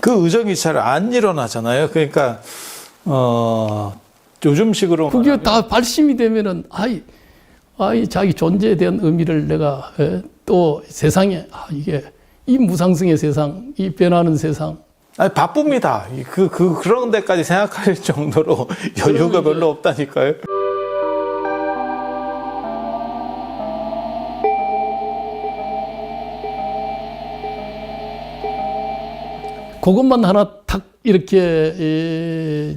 그 의정이 잘 안 일어나잖아요. 그러니까 어 요즘식으로 그게 다 발심이 되면은 아이 아이 자기 존재에 대한 의미를 내가 에, 또 세상에 아 이게 이 무상승의 세상, 이 변하는 세상 아니 바쁩니다. 그, 그 그런 데까지 생각할 정도로 여유가 별로 없다니까요. 그것만 하나 탁 이렇게 에,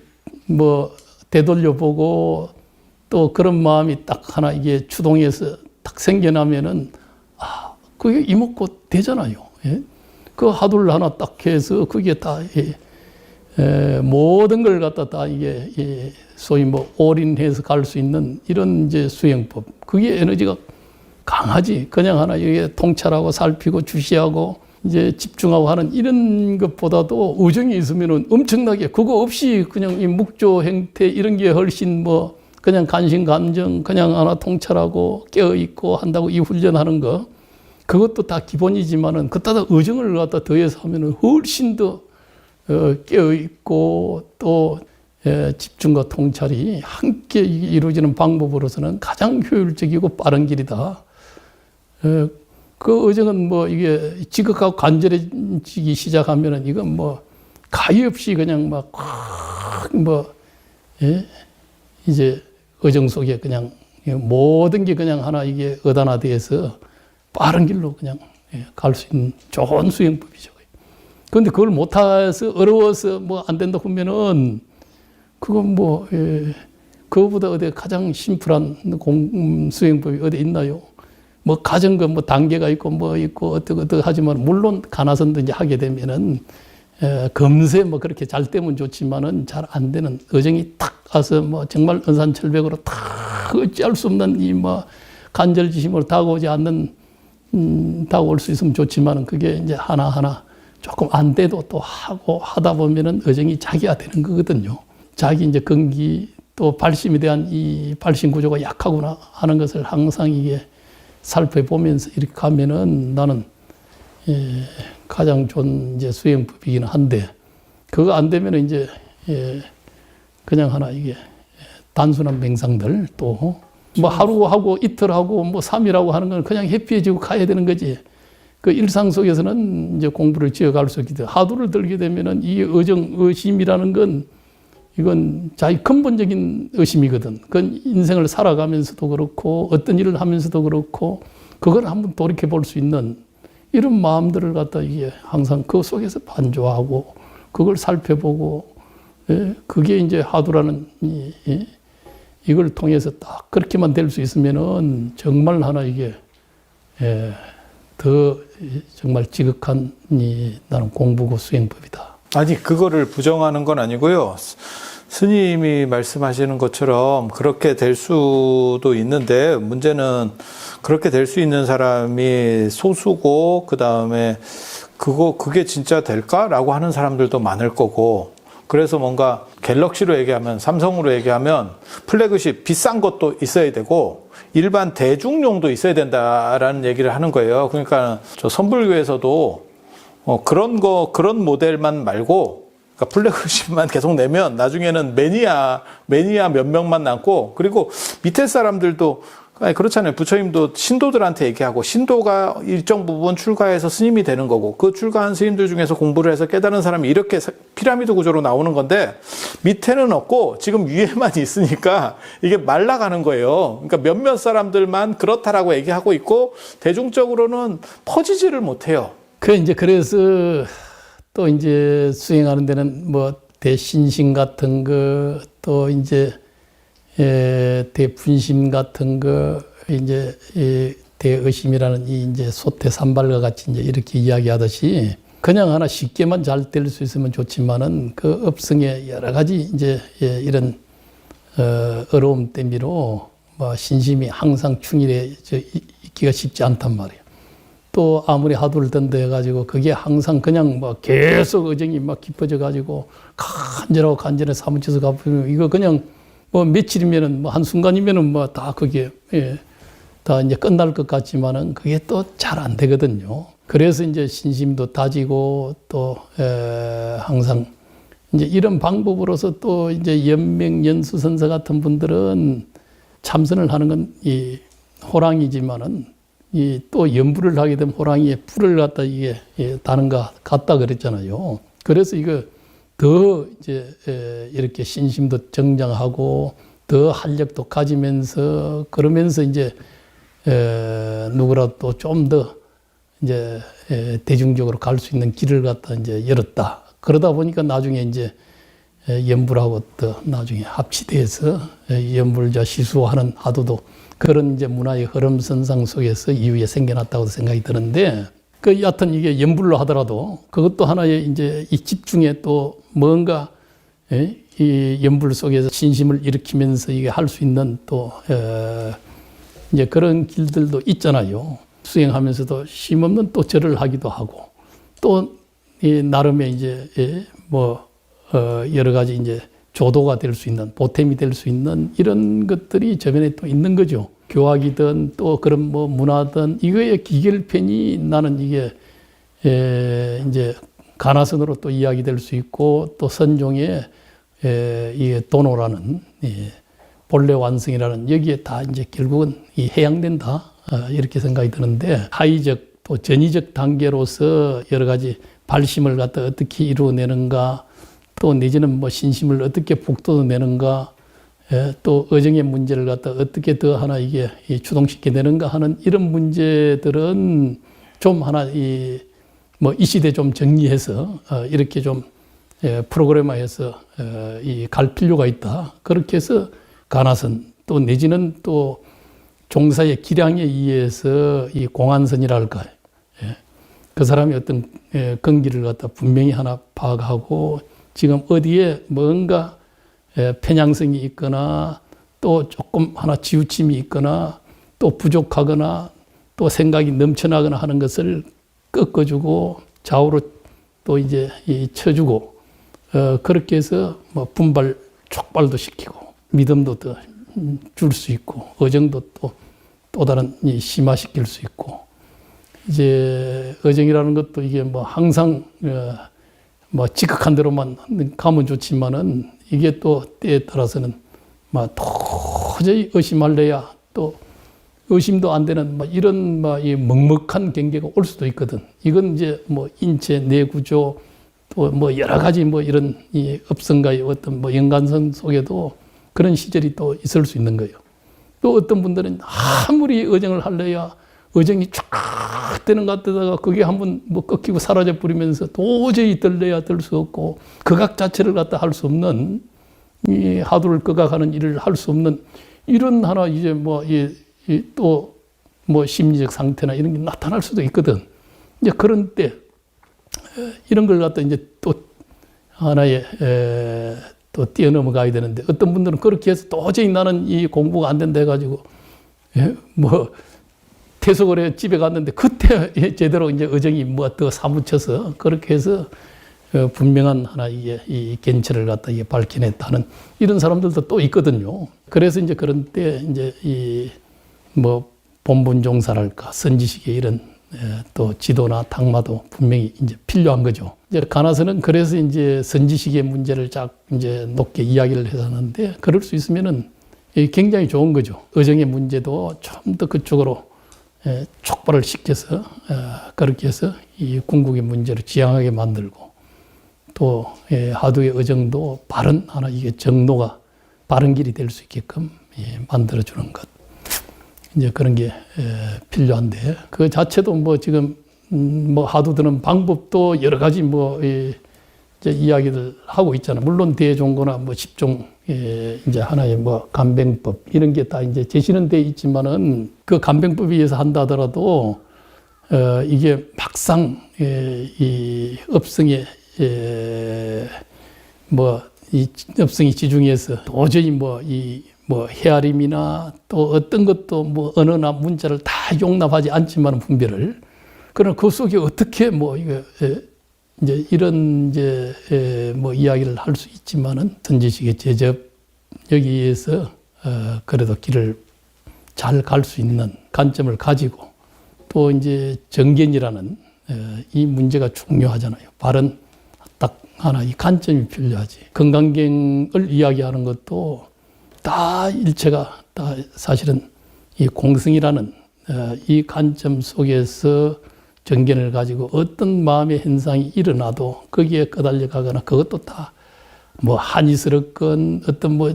뭐 되돌려 보고 또 그런 마음이 딱 하나 이게 추동해서 딱 생겨나면은 아 그게 이목고 되잖아요. 예? 그 하둘 하나 딱 해서 그게 다 예, 에, 모든 걸 갖다 다 이게 예, 소위 뭐 올인해서 갈 수 있는 이런 이제 수행법 그게 에너지가 강하지 그냥 하나 이게 통찰하고 살피고 주시하고 이제 집중하고 하는 이런 것보다도 의정이 있으면은 엄청나게 그거 없이 그냥 이 묵조 행태 이런 게 훨씬 뭐 그냥 간신 감정 그냥 하나 통찰하고 깨어 있고 한다고 이 훈련하는 거 그것도 다 기본이지만은 그따다 의정을 갖다 더해서 하면은 훨씬 더 어, 깨어 있고 또 예, 집중과 통찰이 함께 이루어지는 방법으로서는 가장 효율적이고 빠른 길이다. 예, 그 의정은 뭐 이게 지극하고 간절해지기 시작하면은 이건 뭐 가히 없이 그냥 막 뭐 예? 이제 의정 속에 그냥 모든 게 그냥 하나 이게 의단화돼서 빠른 길로 그냥 예, 갈수 있는 좋은 수행법이죠. 그런데 그걸 못해서 어려워서 뭐 안 된다 하면은 그건 뭐 예, 그거보다 어디 가장 심플한 공 음, 수행법이 어디 있나요? 뭐 가정 거뭐 단계가 있고 뭐 있고 어떻게 어떻게 하지만 물론 가나선도 이제 하게 되면은 에, 금세 뭐 그렇게 잘 되면 좋지만은 잘 안 되는 의정이 탁 가서 뭐 정말 은산철벽으로 탁 어찌할 수 없는 이 뭐 간절지심으로 다가오지 않는 음, 다가올 수 있으면 좋지만은 그게 이제 하나하나 조금 안 돼도 또 하고 하다 보면은 의정이 자기가 되는 거거든요. 자기 이제 근기 또 발심에 대한 이 발심 구조가 약하구나 하는 것을 항상 이게 살펴보면서 이렇게 가면은 나는 예, 가장 좋은 이제 수행법이긴 한데 그거 안 되면 이제 예, 그냥 하나 이게 단순한 맹상들 또 뭐 하루 하고 이틀 하고 뭐 3일 하고 하는 건 그냥 해피해지고 가야 되는 거지. 그 일상 속에서는 이제 공부를 지어갈 수 있기 때문에 하두를 들게 되면은 이 의정 의심이라는 건 이건 자기 근본적인 의심이거든. 그건 인생을 살아가면서도 그렇고 어떤 일을 하면서도 그렇고 그걸 한번 돌이켜 볼 수 있는 이런 마음들을 갖다 이게 항상 그 속에서 반조하고 그걸 살펴보고 예? 그게 이제 하두라는? 이걸 통해서 딱 그렇게만 될 수 있으면은 정말 하나 이게 예, 더 정말 지극한 이 나는 공부고 수행법이다. 아니 그거를 부정하는 건 아니고요. 스- 스님이 말씀하시는 것처럼 그렇게 될 수도 있는데 문제는 그렇게 될 수 있는 사람이 소수고 그 다음에 그거 그게 진짜 될까라고 하는 사람들도 많을 거고 그래서 뭔가 갤럭시로 얘기하면 삼성으로 얘기하면 플래그십 비싼 것도 있어야 되고 일반 대중용도 있어야 된다라는 얘기를 하는 거예요. 그러니까 저 선불교에서도 어, 그런 거, 그런 모델만 말고, 그러니까 플래그십만 계속 내면 나중에는 매니아, 매니아 몇 명만 남고, 그리고 밑에 사람들도, 아니, 그렇잖아요. 부처님도 신도들한테 얘기하고, 신도가 일정 부분 출가해서 스님이 되는 거고, 그 출가한 스님들 중에서 공부를 해서 깨달은 사람이 이렇게 사- 피라미드 구조로 나오는 건데, 밑에는 없고, 지금 위에만 있으니까, 이게 말라가는 거예요. 그러니까 몇몇 사람들만 그렇다라고 얘기하고 있고, 대중적으로는 퍼지지를 못해요. 그 이제 그래서 또 이제 수행하는 데는 뭐 대신심 같은 거 또 이제 예, 대분심 같은 거 이제 이 대의심이라는 이 이제 소태 산발과 같이 이제 이렇게 이야기하듯이 그냥 하나 쉽게만 잘 될 수 있으면 좋지만은 그 업성에 여러 가지 이제 예, 이런 어, 어려움 때문로 뭐 신심이 항상 충일해 저 있기가 쉽지 않단 말이에요. 또 아무리 하두를 던다 해가지고 그게 항상 그냥 뭐 계속 의정이 막 깊어져 가지고 간절하고 간절해 사무쳐서 가보면 이거 그냥 뭐 며칠이면은 뭐 한순간이면은 뭐 다 그게 예, 다 이제 끝날 것 같지만은 그게 또 잘 안 되거든요. 그래서 이제 신심도 다지고 또 에, 항상 이제 이런 방법으로서 또 이제 연맹 연수 선사 같은 분들은 참선을 하는 건 이 호랑이지만은 이또 연불을 하게 되면 호랑이의 뿔을 갖다 이게 예, 것 같다 그랬잖아요. 그래서 이거 더 이제 에, 이렇게 신심도 정장하고 더 활력도 가지면서 그러면서 이제 에, 누구라도 좀더 이제 에, 대중적으로 갈 수 있는 길을 갖다 이제 열었다. 그러다 보니까 나중에 이제 에, 연불하고 또 나중에 합치돼서 에, 연불자 시수하는 하도도 그런 이제 문화의 흐름 선상 속에서 이후에 생겨났다고 생각이 드는데 그 여하튼 이게 연불로 하더라도 그것도 하나의 이제 이 집중에 또 뭔가 예? 이 연불 속에서 신심을 일으키면서 이게 할 수 있는 또 에, 이제 그런 길들도 있잖아요. 수행하면서도 쉼없는 또 절을 하기도 하고 또 이 나름의 이제 예, 뭐 어, 여러 가지 이제 조도가 될 수 있는 보탬이 될 수 있는 이런 것들이 저변에 또 있는 거죠. 교학이든 또 그런 뭐 문화든 이거의 기결편이 나는 이게 에, 이제 가나선으로 또 이야기될 수 있고 또 선종의 에, 이게 도노라는 예, 본래 완성이라는 여기에 다 이제 결국은 이 해양된다 어, 이렇게 생각이 드는데 하이적 또 전이적 단계로서 여러 가지 발심을 갖다 어떻게 이루어내는가 또 내지는 뭐 신심을 어떻게 북돋아내는가 예, 또 의정의 문제를 갖다 어떻게 더 하나 이게 이 추동시켜 내는가 하는 이런 문제들은 좀 하나 이 뭐 이 시대 좀 정리해서 어, 이렇게 좀 예, 프로그램화해서 어, 이갈 필요가 있다. 그렇게 해서 가나선 또 내지는 또 종사의 기량에 의해서 이 공안선이랄까 예, 그 사람이 어떤 예,根기를 갖다 분명히 하나 파악하고 지금 어디에 뭔가 예, 편향성이 있거나 또 조금 하나 지우침이 있거나 또 부족하거나 또 생각이 넘쳐나거나 하는 것을 꺾어주고 좌우로 또 이제 이 쳐주고 어, 그렇게 해서 뭐 분발 촉발도 시키고 믿음도 더 줄 수 있고 어정도 또 또 다른 이 심화시킬 수 있고. 이제 어정이라는 것도 이게 뭐 항상 어, 뭐 지극한 대로만 가면 좋지만은 이게 또 때에 따라서는 막 도저히 의심할래야 또 의심도 안 되는 뭐 이런 뭐이 먹먹한 경계가 올 수도 있거든. 이건 이제 뭐 인체 내구조 또 뭐 여러 가지 뭐 이런 이 업성과의 어떤 뭐 연관성 속에도 그런 시절이 또 있을 수 있는 거예요. 또 어떤 분들은 아무리 의정을 할래야 의정이 쫙 것 같다가 그게 한번 뭐 꺾이고 사라져 버리면서 도저히 들려야 들 수 없고 극악 자체를 갖다 할 수 없는 이 하두를 극악하는 일을 할 수 없는 이런 하나 이제 뭐이또뭐 뭐 심리적 상태나 이런 게 나타날 수도 있거든. 이제 그런 때 이런 걸 갖다 이제 또 하나의 에, 또 뛰어넘어가야 되는데 어떤 분들은 그렇게 해서 도저히 나는 이 공부가 안 된다 해가지고 예? 뭐 퇴속을 해 집에 갔는데 그때 제대로 이제 의정이 뭐더 사무쳐서 그렇게 해서 어, 분명한 하나 이게 이 견체를 갖다 이게 밝혀냈다는 이런 사람들도 또 있거든요. 그래서 이제 그런 때 이제 이 뭐 본분 종사랄까 선지식의 이런 에, 또 지도나 당마도 분명히 이제 필요한 거죠. 이제 가나서는 그래서 이제 선지식의 문제를 쫙 이제 높게 이야기를 해서 하는데 그럴 수 있으면은 이 굉장히 좋은 거죠. 의정의 문제도 좀 더 그쪽으로 에, 촉발을 시켜서 어, 그렇게 해서 이 궁극의 문제를 지향하게 만들고 또 예, 하두의 의정도 바른 하나 이게 정도가 바른 길이 될 수 있게끔 예, 만들어 주는 것. 이제 그런 게 에, 필요한데 그 자체도 뭐 지금 음, 뭐 하두 드는 방법도 여러 가지 뭐 이, 이제 이야기들 하고 있잖아. 물론 대종고나 뭐 십종 예, 이제 하나의 뭐 간병법 이런 게 다 이제 제시는 돼 있지만은 그 간병법에 의해서 한다 하더라도 어, 이게 막상 예, 이 업성에 예, 뭐이 업성이 지중해서 도저히 뭐이 뭐 헤아림이나 또 어떤 것도 뭐 언어나 문자를 다 용납하지 않지만 분별을 그러나 그 속에 어떻게 뭐 이거 예, 이제 이런 이제 에, 뭐 이야기를 할 수 있지만은 선지식의 제접 여기에서 어, 그래도 길을 잘 갈 수 있는 관점을 가지고 또 이제 정견이라는 어, 이 문제가 중요하잖아요. 바른 딱 하나 이 관점이 필요하지. 건강경을 이야기하는 것도 다 일체가 다 사실은 이 공승이라는 어, 이 관점 속에서 정견을 가지고 어떤 마음의 현상이 일어나도 거기에 꺼달려 가거나 그것도 다 뭐 한이스럽건 어떤 뭐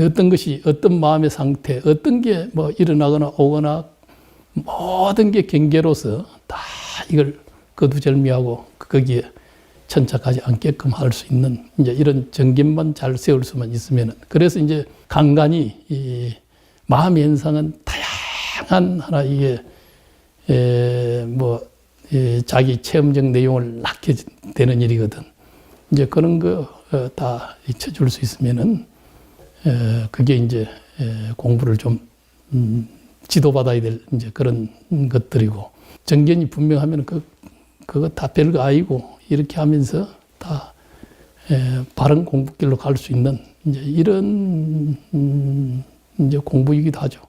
어떤 것이 어떤 마음의 상태 어떤 게 뭐 일어나거나 오거나 모든 게 경계로서 다 이걸 거두절미하고 거기에 천착하지 않게끔 할 수 있는 이제 이런 정견만 잘 세울 수만 있으면은 그래서 이제 간간히 이 마음의 현상은 다양한 하나 이게 에뭐 자기 체험적 내용을 낳게 되는 일이거든. 이제 그런 거 다 잊혀줄 수 있으면은 에, 그게 이제 에, 공부를 좀 음, 지도받아야 될 이제 그런 것들이고 정견이 분명하면 그 그거 다 별거 아니고 이렇게 하면서 다 에, 바른 공부길로 갈 수 있는 이제 이런 음, 이제 공부이기도 하죠.